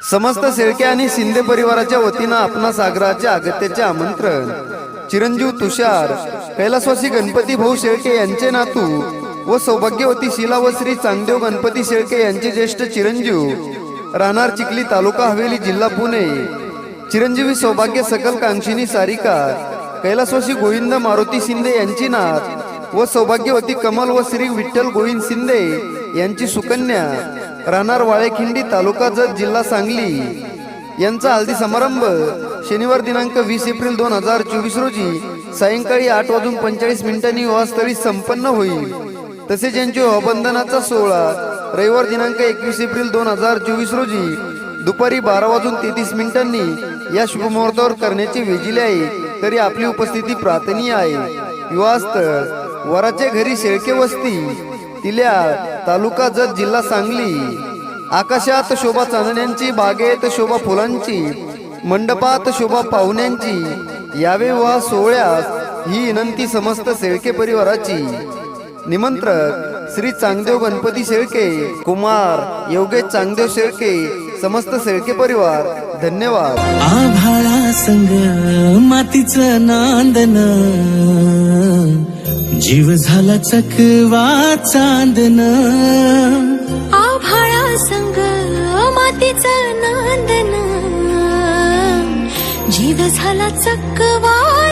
समस्त शेळके आणि शिंदे परिवाराच्या वतीनं आपणा सागराच्या आगत्याचे आमंत्रण. चिरंजीव तुषार कैलासवासी गणपती भाऊ शेळके यांचे नातू व सौभाग्यवती शिला व श्री चांगदेव गणपती शेळके यांचे ज्येष्ठ चिरंजीव राहणार चिखली तालुका हवेली जिल्हा पुणे. चिरंजीवी सौभाग्य सकल कांक्षिणी सारिका कैलासवासी गोविंद मारुती शिंदे यांची नात व सौभाग्यवती कमल व श्री विठ्ठल गोविंद शिंदे यांची सुकन्या. राहणार वाळेखिंडी तालुका जत जिल्हा सांगली. यांचा हल्दी समारंभ शनिवार दिनांक वीस एप्रिल दोन हजार चोवीस रोजी सायंकाळी आठ वाजून पंचेचाळीस मिनिटांनी विवाहस्थळी संपन्न होईल. तसेच यांच्या विवाहबंधनाचा सोहळा रविवार दिनांक एकवीस एप्रिल दोन हजार चोवीस रोजी दुपारी बारा वाजून तेहतीस मिनिटांनी या शुभमुहूर्तावर करण्याचे वेजिले आहे तरी आपली उपस्थिती प्रार्थनीय आहे. विवाहस्थळ वराच्या घरी शेळके वस्ती तिल्या तालुका जत जिल्हा सांगली. आकाशात शोभा चांदण्यांची बागेत शोभा फुलांची मंडपात शोभा पाहुण्यांची यावे वा सोहळ्यास ही विनंती समस्त शेळके परिवाराची. निमंत्रक श्री चांगदेव गणपती शेळके कुमार योगेश चांगदेव शेळके समस्त शेळके परिवार धन्यवाद. आभाळा संग मातीचं नांदन. जीव झाला चकवा चांदन. आभाळा संग मातीचं नांदन. जीव झाला चक्कवा